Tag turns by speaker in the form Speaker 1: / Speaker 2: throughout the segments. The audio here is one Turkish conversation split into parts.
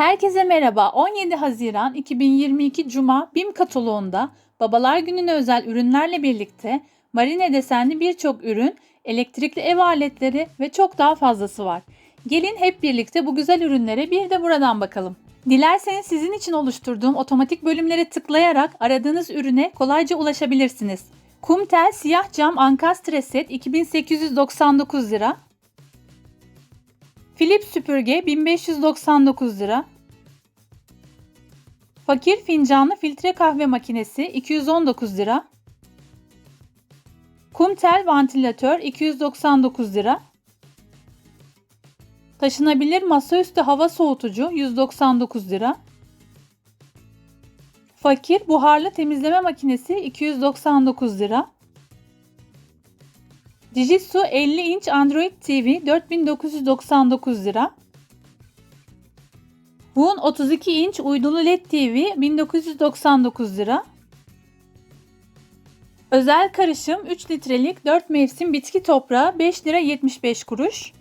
Speaker 1: Herkese merhaba. 17 Haziran 2022 Cuma BİM kataloğunda Babalar Günü'ne özel ürünlerle birlikte marine desenli birçok ürün, elektrikli ev aletleri ve çok daha fazlası var. Gelin hep birlikte bu güzel ürünlere bir de buradan bakalım. Dilerseniz sizin için oluşturduğum otomatik bölümlere tıklayarak aradığınız ürüne kolayca ulaşabilirsiniz. Kumtel siyah cam ankastre set 2899 lira. Philips süpürge 1599 lira. Fakir fincanlı filtre kahve makinesi 219 lira. Kumtel vantilatör 299 lira. Taşınabilir masaüstü hava soğutucu 199 lira. Fakir buharlı temizleme makinesi 299 lira. Dijitsu 50 inç Android TV 4999 lira. Woon 32 inç uydulu LED TV 1999 lira. Özel karışım 3 litrelik 4 mevsim bitki toprağı 5 lira 75 kuruş.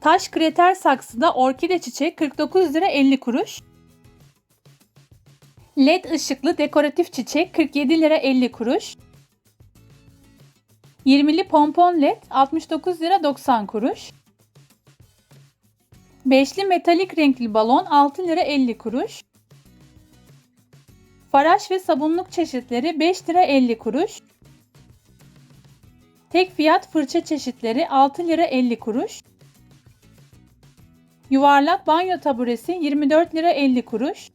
Speaker 1: Taş kreter saksıda orkide çiçek 49 lira 50 kuruş. LED ışıklı dekoratif çiçek 47 lira 50 kuruş. 20'li pompon led 69 lira 90 kuruş. 5'li metalik renkli balon 6 lira 50 kuruş. Faraş ve sabunluk çeşitleri 5 lira 50 kuruş. Tek fiyat fırça çeşitleri 6 lira 50 kuruş. Yuvarlak banyo taburesi 24 lira 50 kuruş.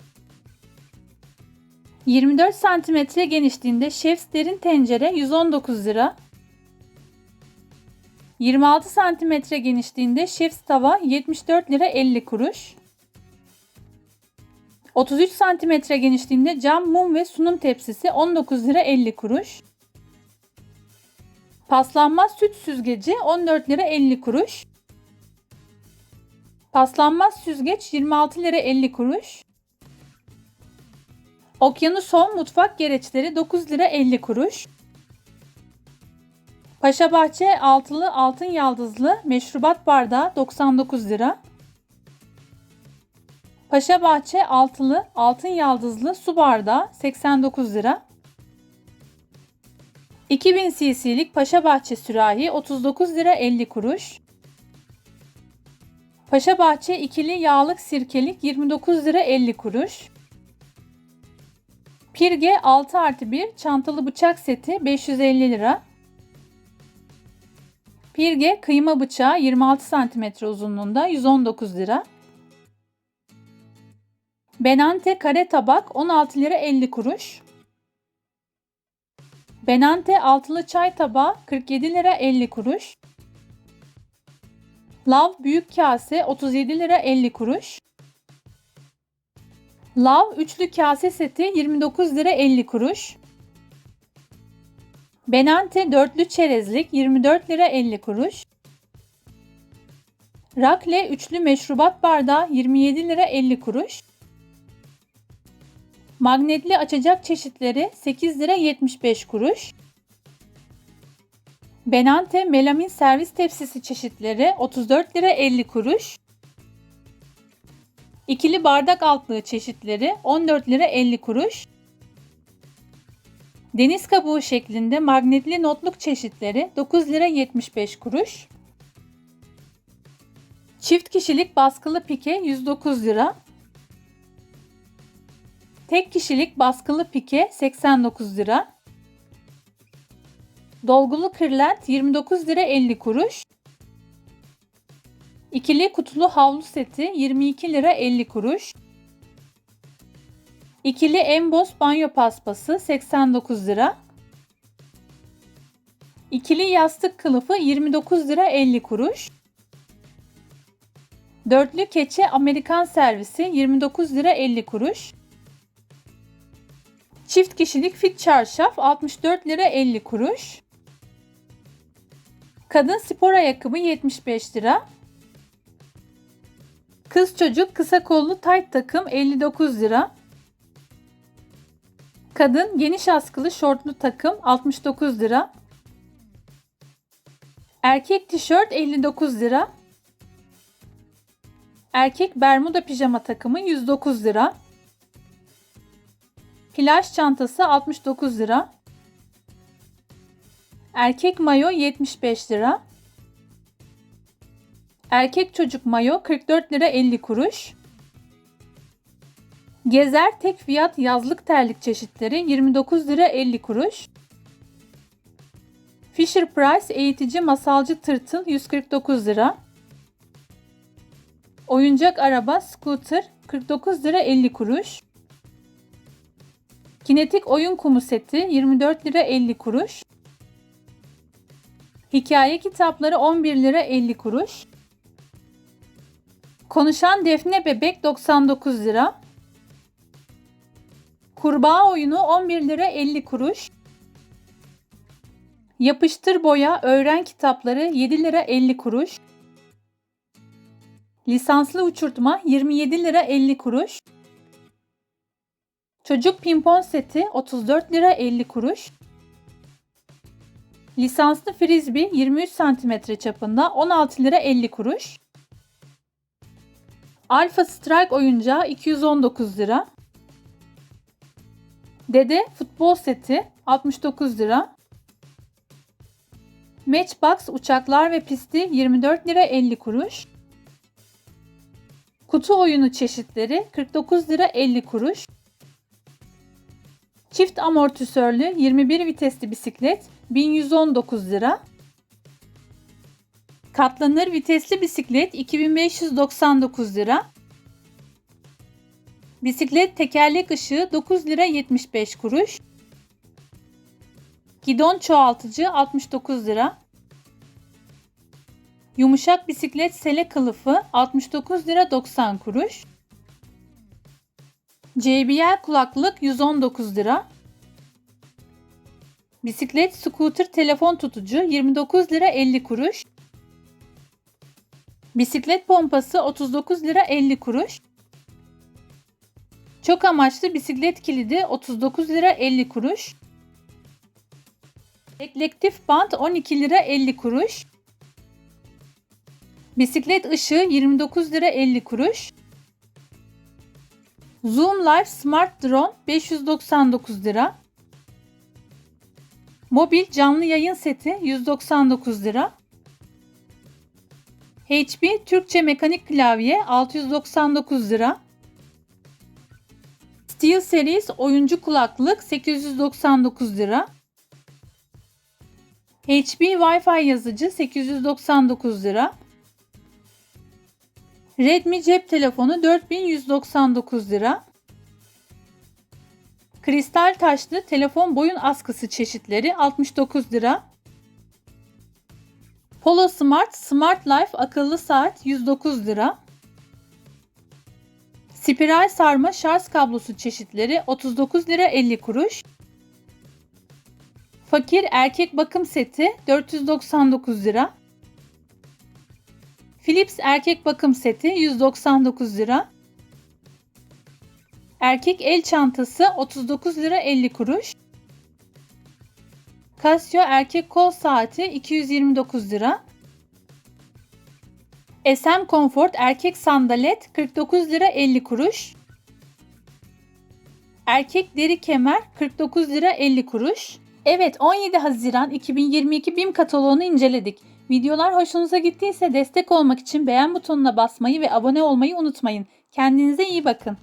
Speaker 1: 24 cm genişliğinde şefs derin tencere 119 lira. 26 cm genişliğinde şefs tava 74 lira 50 kuruş. 33 cm genişliğinde cam mum ve sunum tepsisi 19 lira 50 kuruş. Paslanmaz süt süzgeci 14 lira 50 kuruş. Paslanmaz süzgeç 26 lira 50 kuruş. Okyanuson mutfak gereçleri 9 lira 50 kuruş. Paşabahçe altılı altın yaldızlı meşrubat bardağı 99 lira. Paşabahçe altılı altın yaldızlı su bardağı 89 lira. 2000 cc'lik Paşabahçe sürahi 39 lira 50 kuruş. Paşabahçe ikili yağlık sirkelik 29 lira 50 kuruş. Pirge 6 artı 1 çantalı bıçak seti 550 lira. Pirge kıyma bıçağı 26 cm uzunluğunda 119 lira. Benante kare tabak 16 lira 50 kuruş. Benante altılı çay tabağı 47 lira 50 kuruş. Lav büyük kase 37 lira 50 kuruş. Lav üçlü kase seti 29 lira 50 kuruş. Benante dörtlü çerezlik 24 lira 50 kuruş. Rakle üçlü meşrubat bardağı 27 lira 50 kuruş. Magnetli açacak çeşitleri 8 lira 75 kuruş. Benante melamin servis tepsisi çeşitleri 34 lira 50 kuruş. İkili bardak altlığı çeşitleri 14 lira 50 kuruş. Deniz kabuğu şeklinde magnetli notluk çeşitleri 9 lira 75 kuruş. Çift kişilik baskılı pike 109 lira. Tek kişilik baskılı pike 89 lira. Dolgulu kırlent 29 lira 50 kuruş. İkili kutulu havlu seti 22 lira 50 kuruş. İkili emboss banyo paspası 89 lira. İkili yastık kılıfı 29 lira 50 kuruş. Dörtlü keçe Amerikan servisi 29 lira 50 kuruş. Çift kişilik fit çarşaf 64 lira 50 kuruş. Kadın spor ayakkabı 75 lira. Kız çocuk kısa kollu tayt takım 59 lira. Kadın geniş askılı şortlu takım 69 lira. Erkek tişört 59 lira. Erkek Bermuda pijama takımı 109 lira. Plaj çantası 69 lira. Erkek mayo 75 lira. Erkek çocuk mayo 44 lira 50 kuruş. Gezer tek fiyat yazlık terlik çeşitleri 29 lira 50 kuruş. Fisher Price eğitici masalcı tırtıl 149 lira. Oyuncak araba scooter 49 lira 50 kuruş. Kinetik oyun kumu seti 24 lira 50 kuruş. Hikaye kitapları 11 lira 50 kuruş. Konuşan defne bebek 99 lira. Kurbağa oyunu 11 lira 50 kuruş. Yapıştır boya öğren kitapları 7 lira 50 kuruş. Lisanslı uçurtma 27 lira 50 kuruş. Çocuk pimpon seti 34 lira 50 kuruş. Lisanslı frisbee 23 cm çapında 16 lira 50 kuruş. Alpha Strike oyuncağı 219 lira. Dede futbol seti 69 lira. Matchbox uçaklar ve pisti 24 lira 50 kuruş. Kutu oyunu çeşitleri 49 lira 50 kuruş. Çift amortisörlü 21 vitesli bisiklet 1119 lira. Katlanır vitesli bisiklet 2599 lira. Bisiklet tekerlek ışığı 9 lira 75 kuruş. Gidon çoğaltıcı 69 lira. Yumuşak bisiklet sele kılıfı 69 lira 90 kuruş. JBL kulaklık 119 lira. Bisiklet scooter telefon tutucu 29 lira 50 kuruş. Bisiklet pompası 39 lira 50 kuruş. Çok amaçlı bisiklet kilidi 39 lira 50 kuruş. Eklektif bant 12 lira 50 kuruş. Bisiklet ışığı 29 lira 50 kuruş. Zoom Life Smart Drone 599 lira. Mobil canlı yayın seti 199 lira. HP Türkçe mekanik klavye 699 lira. Steel Series oyuncu kulaklık 899 lira. HP Wi-Fi yazıcı 899 lira. Redmi cep telefonu 4199 lira. Kristal taşlı telefon boyun askısı çeşitleri 69 lira. Polo Smart Smart Life akıllı saat 109 lira. Spiral sarma şarj kablosu çeşitleri 39 lira 50 kuruş. Fakir erkek bakım seti 499 lira. Philips erkek bakım seti 199 lira. Erkek el çantası 39 lira 50 kuruş. Casio erkek kol saati 229 lira. SM Comfort erkek sandalet 49 lira 50 kuruş. Erkek deri kemer 49 lira 50 kuruş. Evet 17 Haziran 2022 BİM kataloğunu inceledik. Videolar hoşunuza gittiyse destek olmak için beğen butonuna basmayı ve abone olmayı unutmayın. Kendinize iyi bakın.